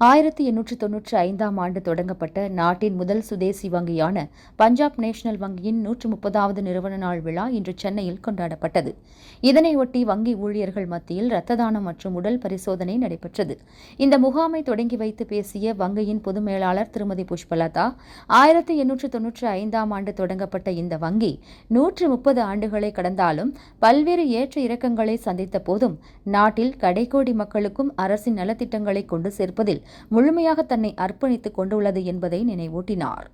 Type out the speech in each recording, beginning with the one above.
ஆயிரத்தி எண்ணூற்று தொன்னூற்றி ஐந்தாம் ஆண்டு தொடங்கப்பட்ட நாட்டின் முதல் சுதேசி வங்கியான பஞ்சாப் நேஷனல் வங்கியின் நூற்று முப்பதாவது நிறுவன நாள் விழா இன்று சென்னையில் கொண்டாடப்பட்டது. இதனையொட்டி வங்கி ஊழியர்கள் மத்தியில் இரத்த தானம் மற்றும் உடல் பரிசோதனை நடைபெற்றது. இந்த முகாமை தொடங்கி வைத்து பேசிய வங்கியின் பொது மேலாளர் திருமதி புஷ்பலதா ஆயிரத்தி எண்ணூற்று தொன்னூற்றி ஐந்தாம் ஆண்டு தொடங்கப்பட்ட இந்த வங்கி நூற்று முப்பது ஆண்டுகளை கடந்தாலும் பல்வேறு ஏற்ற இறக்கங்களை சந்தித்த போதும் நாட்டில் கடைக்கோடி மக்களுக்கும் அரசின் நலத்திட்டங்களை கொண்டு சேர்ப்பதில் முழுமையாக தன்னை அர்ப்பணித்துக் கொண்டுள்ளது என்பதை நினைவூட்டினார்.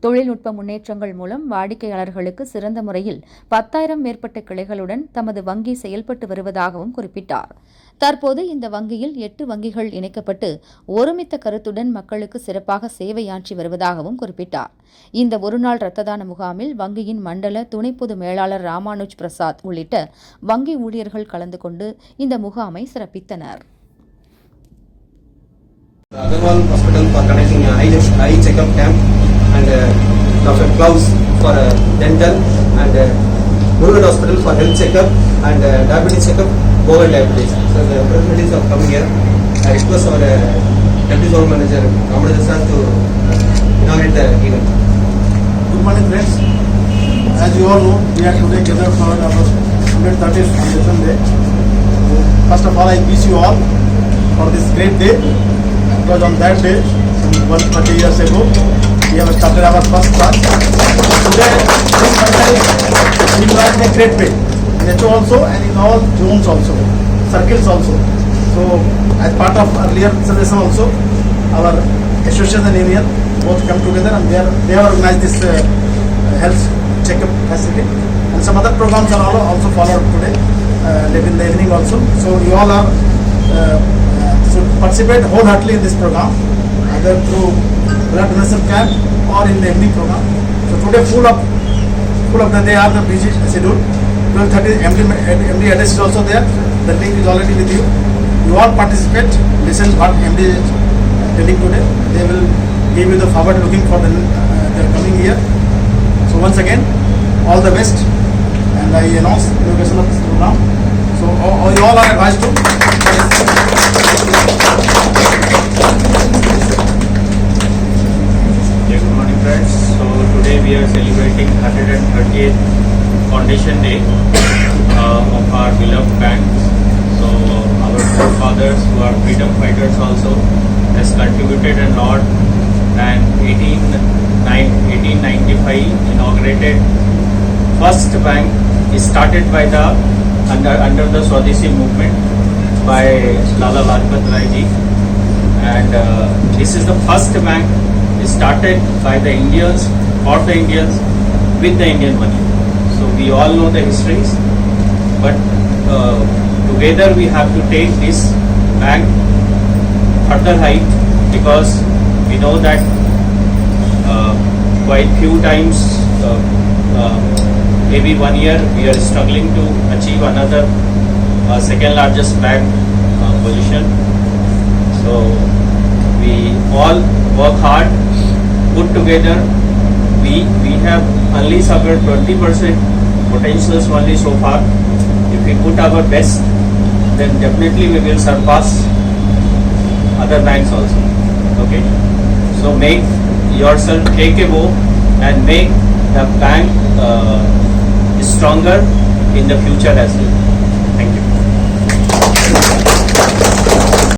தொழில்நுட்ப முன்னேற்றங்கள் மூலம் வாடிக்கையாளர்களுக்கு சிறந்த முறையில் பத்தாயிரம் மேற்பட்ட கிளைகளுடன் தமது வங்கி செயல்பட்டு வருவதாகவும் குறிப்பிட்டார். தற்போது இந்த வங்கியில் எட்டு வங்கிகள் இணைக்கப்பட்டு ஒருமித்த கருத்துடன் மக்களுக்கு சிறப்பாக சேவையாற்றி வருவதாகவும் குறிப்பிட்டார். இந்த ஒருநாள் இரத்த தான முகாமில் வங்கியின் மண்டல துணை பொது மேலாளர் ராமானுஜ் பிரசாத் உள்ளிட்ட வங்கி ஊழியர்கள் கலந்து கொண்டு இந்த முகாமை சிறப்பித்தனர். Agarwal Hospital for conducting a eye, checkup camp and uh, Dr. Klaus for uh, dental and uh, Murugan Hospital for health checkup and uh, diabetes checkup, bovine diabetes. So the representatives are coming here. I request our uh, Deputy Zone Manager Ramadajan sir to uh, inaugurate the event. Good morning friends. As you all know, we are today gathered for our 130th Foundation Day. First of all, I wish you all for this great day because on that day, 130 years ago, we have started our first class. Today, this country is enjoying a great way. In HO also and in all zones also, circles also. So, as part of earlier celebration also, our association and union both come together and they, are, they have organized this uh, health checkup facility and some other programs are also followed today uh, late in the evening also so you all are uh, participate wholeheartedly in this program either through blood donation camp or in the evening program so today full of full of the day are the busy schedule 12.30 MD, MD address is also there the link is already with you you all participate listen what MD is telling today they will give you the forward looking for the, uh, the coming year so once again all the best and I announce the inauguration of this program so all, all- you all are advised to 130th Foundation Day uh, of our beloved bank. So our forefathers who are freedom fighters also has contributed a lot. And 18, 1895 inaugurated first bank is started by the under under the Swadeshi movement by Lala Lajpat Rai ji. And uh, this is the first bank started by the Indians for the Indians with the Indian money. So we all know the histories, but uh, together we have to take this bank further height because we know that uh, quite few times, uh, uh, maybe one year, we are struggling to achieve another uh, second largest bank uh, position. So we all work hard, put together. We have only suffered 20% potentials only so far. If we put our best, then definitely we will surpass other banks also. Okay. So make yourself vow and make the bank uh, stronger in the future as well.